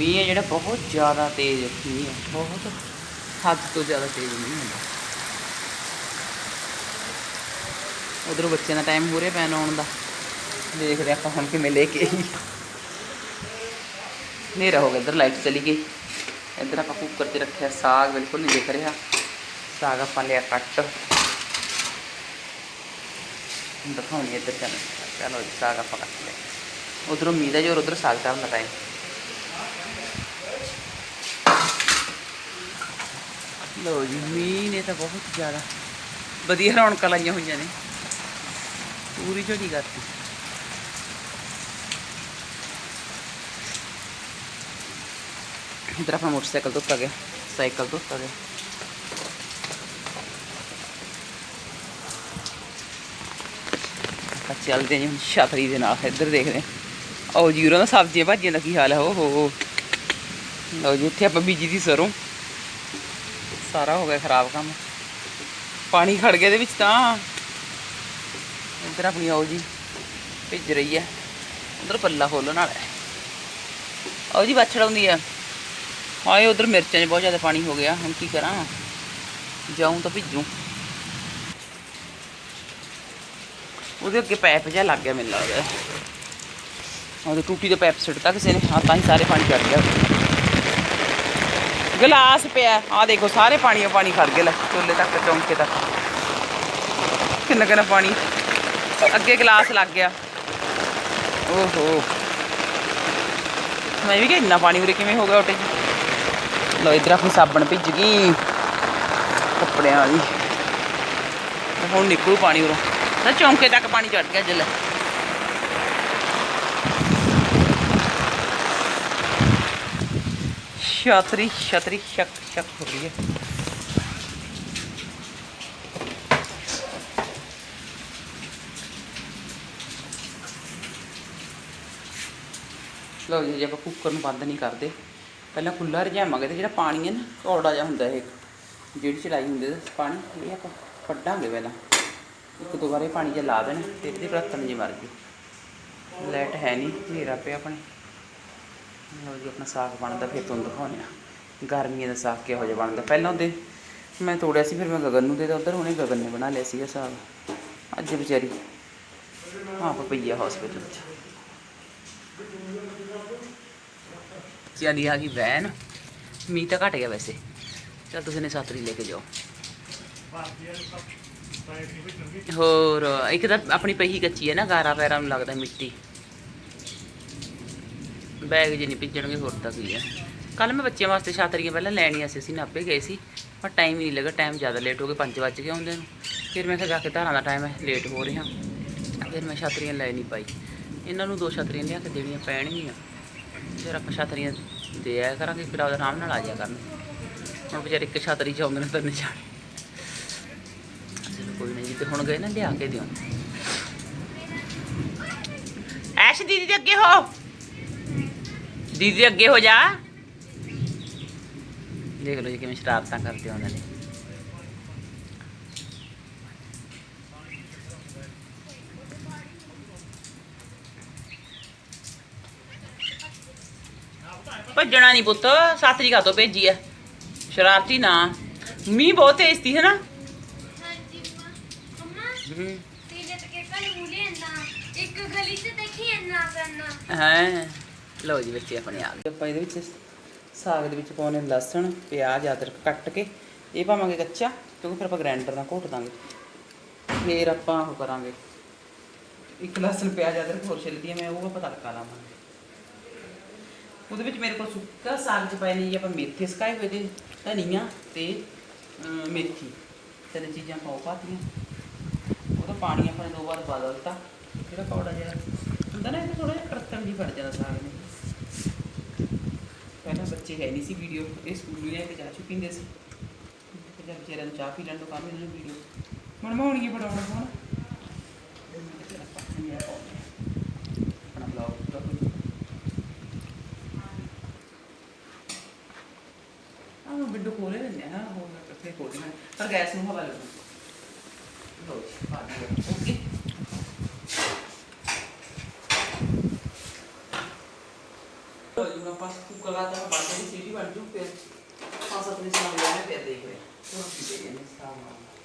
ਮੀਂਹ ਹੈ ਜਿਹੜਾ ਬਹੁਤ ਜ਼ਿਆਦਾ ਤੇਜ਼ ਮੀਂਹ ਹੈ, ਬਹੁਤ ਹੱਦ ਤੋਂ ਜ਼ਿਆਦਾ ਤੇਜ਼ ਮੀਂਹ ਹੁੰਦਾ। ਉਧਰੋਂ ਬੱਚਿਆਂ ਦਾ ਟਾਈਮ ਹੋ ਰਿਹਾ ਪੈਣ ਆਉਣ ਦਾ। ਦੇਖਦੇ ਆਪਾਂ ਹੁਣ ਕਿਵੇਂ ਲੈ ਕੇ ਆਈ ਹਨੇਰਾ ਹੋ ਗਿਆ, ਇੱਧਰ ਲਾਈਟ ਚਲੀ ਗਈ। ਇੱਧਰ ਆਪਾਂ ਕੁੱਕਰ 'ਚ ਰੱਖਿਆ ਸਾਗ, ਬਿਲਕੁਲ ਨਹੀਂ ਦਿਖ ਰਿਹਾ। ਸਾਗ ਆਪਾਂ ਲਿਆ ਕੱਟ ਦਿਖਾਉਣੀ ਇੱਧਰ ਚੱਲ, ਚਲੋ ਸਾਗ ਆਪਾਂ ਕੱਟ ਲਿਆ। ਉਧਰੋਂ ਮੀਂਹ ਦਾ ਜੋਰ, ਉਧਰ ਸਾਗ ਧਰਨ ਦਾ ਟਾਈਮ ਲੋ ਜੀ, ਮੀਂਹ ਨੇ ਤਾਂ ਬਹੁਤ ਜ਼ਿਆਦਾ ਵਧੀਆ ਰੌਣਕਾਂ ਲਾਈਆਂ ਹੋਈਆਂ ਨੇ। ਪੂਰੀ ਝੜੀ ਕਰਤੀ। ਇਧਰ ਆਪਣਾ ਮੋਟਰਸਾਈਕਲ ਧੋਤਾ ਗਿਆ, ਸਾਈਕਲ ਧੋਤਾ ਗਿਆ। ਆਪਾਂ ਚੱਲਦੇ ਹਾਂ ਜੀ ਹੁਣ ਛਤਰੀ ਦੇ ਨਾਲ, ਇੱਧਰ ਦੇਖਦੇ ਹਾਂ। ਆਓ ਜੀ, ਉਰਾਂ ਦਾ ਸਬਜ਼ੀਆਂ ਭਾਜੀਆਂ ਦਾ ਕੀ ਹਾਲ ਹੈ ਓ ਹੋ ਹੋ ਲਓ ਜੀ ਇੱਥੇ ਆਪਾਂ ਬੀਜੀ ਦੀ ਸਾਰਾ ਹੋ ਗਿਆ ਖਰਾਬ ਕੰਮ। ਪਾਣੀ ਖੜ ਗਿਆ ਇਹਦੇ ਵਿੱਚ ਤਾਂ। ਇੱਧਰ ਆਪਣੀ ਆਓ ਜੀ, ਭਿੱਜ ਰਹੀ ਹੈ। ਉਧਰ ਪੱਲਾ ਖੋਲਣ ਵਾਲਾ ਹੈ। ਆਓ ਜੀ, ਬਾਛੜ ਆਉਂਦੀ ਆ ਹਾਏ ਉਧਰ ਮਿਰਚਾਂ 'ਚ ਬਹੁਤ ਜ਼ਿਆਦਾ ਪਾਣੀ ਹੋ ਗਿਆ। ਹੁਣ ਕੀ ਕਰਾਂ? ਜਾਉਂ ਤਾਂ ਭਿੱਜੂ। ਉਹਦੇ ਅੱਗੇ ਪੈਪ ਜਿਹਾ ਲੱਗ ਗਿਆ ਮੈਨੂੰ ਲੱਗਦਾ। ਉਹਦੇ ਟੂਟੀ ਦਾ ਪੈਪ ਸਿੱਟਤਾ ਕਿਸੇ ਨੇ। ਹਾਂ ਤਾਂ ਹੀ ਸਾਰੇ ਪਾਣੀ ਚੜ ਗਿਆ। ਗਲਾਸ ਪਿਆ। ਆ ਦੇਖੋ, ਸਾਰੇ ਪਾਣੀ ਪਾਣੀ ਖੜ ਗਿਆ ਲੈ, ਚੁੱਲ੍ਹੇ ਤੱਕ, ਚੌਂਕੇ ਤੱਕ। ਕਿੰਨਾ ਕਿੰਨਾ ਪਾਣੀ। ਅੱਗੇ ਗਲਾਸ ਲੱਗ ਗਿਆ। ਓਹੋ। ਮੈਂ ਵੀ ਕਿ ਇੰਨਾ ਪਾਣੀ ਉਰੇ ਕਿਵੇਂ ਹੋ ਗਿਆ ਉੱਟੇ ਲੋ ਇਧਰ ਆਪਣੀ ਸਾਬਣ ਭਿੱਜ ਗਈ। ਕੱਪੜਿਆਂ ਵਾਲੀ। ਹੁਣ ਨਿਕਲੂ ਪਾਣੀ ਉਰੋਂ। ਤਾਂ ਚੌਂਕੇ ਤੱਕ ਪਾਣੀ ਚੜ ਗਿਆ ਜਲ ਛਤਰੀ ਛਤਰੀ ਸ਼ੱਕ ਸ਼ਕ ਹੋ ਰਹੀ ਹੈ। ਲਓ ਜੀ, ਜੇ ਆਪਾਂ ਕੁੱਕਰ ਨੂੰ ਬੰਦ ਨਹੀਂ ਕਰਦੇ, ਪਹਿਲਾਂ ਖੁੱਲਾ ਰਜਾਵਾਂਗੇ ਤੇ ਜਿਹੜਾ ਪਾਣੀ ਹੈ ਨਾ, ਕੌੜਾ ਜਿਹਾ ਹੁੰਦਾ ਇਹ ਜਿਹੜੀ ਚਲਾਈ ਹੁੰਦੀ ਪਾਣੀ, ਇਹ ਆਪਾਂ ਕੱਢਾਂਗੇ ਪਹਿਲਾਂ। ਇੱਕ ਦੋ ਵਾਰ ਪਾਣੀ ਜਿਹਾ ਲਾ ਦੇਣਾ, ਤੇ ਇਹਦੇ ਬਰਤਨ ਜੀ ਮਰ ਗਈ ਲਾਈਟ ਹੈ ਨਹੀਂ, ਹਨੇਰਾ ਪਿਆ ਆਪਣੇ। ਲਓ ਜੀ, ਆਪਣਾ ਸਾਗ ਬਣਦਾ, ਫਿਰ ਤੁਹਾਨੂੰ ਦਿਖਾਉਂਦੇ ਆ ਗਰਮੀਆਂ ਦਾ ਸਾਗ ਕਿਹੋ ਜਿਹਾ ਬਣਦਾ। ਪਹਿਲਾਂ ਉਹਦੇ ਮੈਂ ਤੋੜਿਆ ਸੀ, ਫਿਰ ਮੈਂ ਗਗਨ ਨੂੰ ਦੇ ਉਧਰ ਉਹਨੇ ਗਗਨ ਨੇ ਬਣਾ ਲਿਆ ਸੀਗਾ ਸਾਗ। ਅੱਜ ਵਿਚਾਰੀ ਆਪ ਪਈਆ ਹਸਪੀਟਲ 'ਚ। ਚਲੀ ਆ ਗਈ ਵੈਨ। ਮੀਂਹ ਤਾਂ ਘਟ ਗਿਆ ਵੈਸੇ। ਚਲ ਤੁਸੀਂ ਨੇ ਸਾਤਰੀ ਲੈ ਕੇ ਜਾਓ। ਹੋਰ, ਇੱਕ ਤਾਂ ਆਪਣੀ ਪਹੀ ਕੱਚੀ ਹੈ ਨਾ ਗਾਰਾ ਪੈਰਾਂ ਨੂੰ ਲੱਗਦਾ ਮਿੱਟੀ। ਬੈਗ ਜੇ ਨਹੀਂ ਭਿੱਜਣਗੇ, ਹੋਰ ਤਾਂ ਕੀ ਹੈ ਕੱਲ ਮੈਂ ਬੱਚਿਆਂ ਵਾਸਤੇ ਛਾਤਰੀਆਂ ਪਹਿਲਾਂ ਲੈਣੀਆਂ ਸੀ, ਅਸੀਂ ਨਾਪੇ ਗਏ ਸੀ, ਪਰ ਟਾਈਮ ਹੀ ਨਹੀਂ ਲੱਗਾ ਟਾਈਮ ਜ਼ਿਆਦਾ ਲੇਟ ਹੋ ਗਏ 5 ਵਜੇ ਗਏ ਆਉਂਦੇ ਨੂੰ। ਫਿਰ ਮੈਂ ਕਿਹਾ ਜਾ ਕੇ ਧਾਰਾਂ ਦਾ ਟਾਈਮ ਹੈ ਲੇਟ ਹੋ ਰਿਹਾ। ਫਿਰ ਮੈਂ ਛਾਤਰੀਆਂ ਲੈ ਨਹੀਂ ਪਾਈ। ਇਹਨਾਂ ਨੂੰ ਦੋ ਛਾਤਰੀਆਂ ਲਿਆ ਕੇ ਦੇਣੀਆਂ ਪੈਣਗੀਆਂ। ਫਿਰ ਆਪਾਂ ਛਾਤਰੀਆਂ ਦੇ ਆਇਆ ਕਰਾਂਗੇ, ਫਿਰ ਆਪਦਾ ਆਰਾਮ ਨਾਲ ਆ ਜਾਇਆ ਕਰਨ ਹੁਣ ਵਿਚਾਰੇ ਇੱਕ ਛਾਤਰੀ ਚ ਆਉਂਦੇ ਨੇ, ਤਿੰਨ ਜਾਣੇ। ਕੋਈ ਨਹੀਂ ਜੀ ਤੇ ਹੁਣ ਗਏ ਨਾ, ਲਿਆ ਕੇ ਦਿਓ। ਐਸ਼ ਦੀਦੀ ਦੇ ਅੱਗੇ ਹੋ! ਦੀਦੀ ਅੱਗੇ ਹੋ ਜਾ। ਦੇਖ ਲਓ ਜੀ ਕਿਵੇਂ ਸ਼ਰਾਰਤਾਂ ਕਰਦੇ ਉਹਨਾਂ ਨੇ। ਭੱਜਣਾ ਨਹੀਂ ਪੁੱਤ ਸਾਤਰੀ ਕਾ ਤੋਂ ਭੇਜੀ ਆ ਸ਼ਰਾਰਤੀ ਨਾ। ਮੀਂਹ ਬਹੁਤ ਤੇਜ਼ ਸੀ ਹੈ। ਨਾ ਤੇ ਜਦ ਕੇ ਕੱਲ ਮੁਲੇ ਨਾ ਇੱਕ ਗਲੀ ਚ ਦੇਖੀ ਇੰਨਾ ਕਰਨਾ। ਹੈ। ਲਓ ਜੀ ਬੱਚੇ ਆਪਣੇ ਆ ਗਏ। ਆਪਾਂ ਇਹਦੇ ਵਿੱਚ ਸਾਗ ਦੇ ਵਿੱਚ ਪਾਉਣੇ ਲਸਣ, ਪਿਆਜ਼, ਅਦਰਕ ਕੱਟ ਕੇ, ਇਹ ਪਾਵਾਂਗੇ ਕੱਚਾ, ਕਿਉਂਕਿ ਫਿਰ ਆਪਾਂ ਗ੍ਰਾਈਂਡਰ ਨਾਲ ਘੋਟ ਦਾਂਗੇ। ਫਿਰ ਆਪਾਂ ਉਹ ਕਰਾਂਗੇ। ਇੱਕ ਲਸਣ, ਪਿਆਜ਼, ਅਦਰਕ ਹੋਰ ਛਿੱਲਦੀ ਹੈ ਮੈਂ ਉਹ ਆਪਾਂ ਤੜਕਾ ਲਾਵਾਂਗੇ। ਉਹਦੇ ਵਿੱਚ ਮੇਰੇ ਕੋਲ ਸੁੱਕਾ ਸਾਗ ਚ ਪਾਏ ਨੇ ਜੀ, ਆਪਾਂ ਮੇਥੇ ਸਕਾਏ ਹੋਏ ਦੇ ਧਨੀਆ ਤੇ ਮੇਥੀ। ਤਿੰਨ ਚੀਜ਼ਾਂ ਪਾਉ ਪਾਤੀਆਂ। ਉਹਦਾ ਪਾਣੀ ਆਪਾਂ ਨੇ ਦੋ ਵਾਰ ਬਦਲਤਾ ਜਿਹੜਾ ਕੌੜਾ ਜਿਹਾ ਹੁੰਦਾ ਨਾ, ਇਹ ਥੋੜਾ ਜਿਹਾ ਕੜਤਣ ਜੀ ਫੜ ਜਾਂਦਾ ਸਾਗ ਨੇ। ਪਹਿਲਾਂ ਬੱਚੇ ਹੈ ਨਹੀਂ ਸੀ ਵੀਡੀਓ ਇਹ ਸਕੂਲ ਲੈ ਕੇ ਜਾ ਚੁੱਕੀ ਹੁੰਦੇ ਸੀ। ਤੇ ਜਦ ਵਿਚਾਰਿਆਂ ਨੂੰ ਚਾਹ ਪੀ ਲੈਣ ਤੋਂ ਕੰਮ ਇਹਨਾਂ ਨੂੰ ਵੀਡੀਓ ਮਨਮਾਉਣੀ ਬਣਾਉਣਾ ਹੁਣ ਆਪਣਾ ਬਲੌਗ ਪੂਰਾ ਕੋਈ। ਆਹ ਵਿੰਡੋ ਖੋਲੇ ਲੈਂਦੇ ਆ ਹੋਰ ਕਿੱਥੇ ਖੋਲਣਾ ਪਰ ਗੈਸ ਨੂੰ ਹਵਾ ਲੱਗੂ। ਲੋ ਜੀ, ਪਾ ਦਿਓ। ਓਕੇ ਲੋ ਜੀ ਹੁਣ ਆਪਾਂ ਕੁੱਕਰ ਕੁੱਕਰ ਦਾ ਤਾਂ ਬੰਦ ਦੀ ਸੀਟੀ ਬਣ ਜੂ ਫਿਰ ਹਾਂ ਸਤਨੀ ਸਾਹਮਣੇ ਲੈਣੇ ਫਿਰ